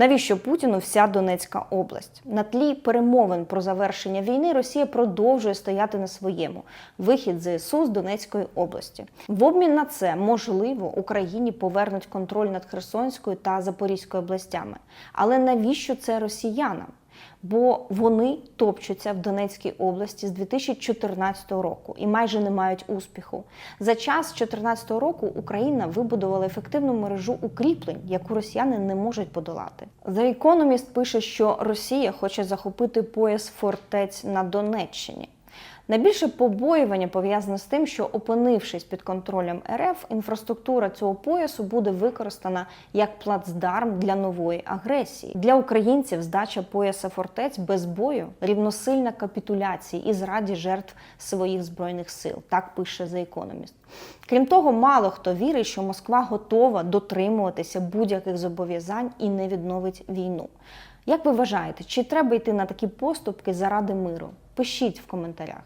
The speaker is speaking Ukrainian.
Навіщо Путіну вся Донецька область? На тлі перемовин про завершення війни Росія продовжує стояти на своєму вихід ЗСУ з Донецької області. В обмін на це можливо Україні повернуть контроль над Херсонською та Запорізькою областями. Але навіщо це росіянам? Бо вони топчуться в Донецькій області з 2014 року і майже не мають успіху. За час 2014 року Україна вибудувала ефективну мережу укріплень, яку росіяни не можуть подолати. The Economist пише, що Росія хоче захопити пояс фортець на Донеччині. Найбільше побоювання пов'язане з тим, що опинившись під контролем РФ, інфраструктура цього поясу буде використана як плацдарм для нової агресії. Для українців здача пояса фортець без бою рівносильна капітуляції і зраді жертв своїх збройних сил. Так пише The Economist. Крім того, мало хто вірить, що Москва готова дотримуватися будь-яких зобов'язань і не відновить війну. Як ви вважаєте, чи треба йти на такі поступки заради миру? Пишіть в коментарях.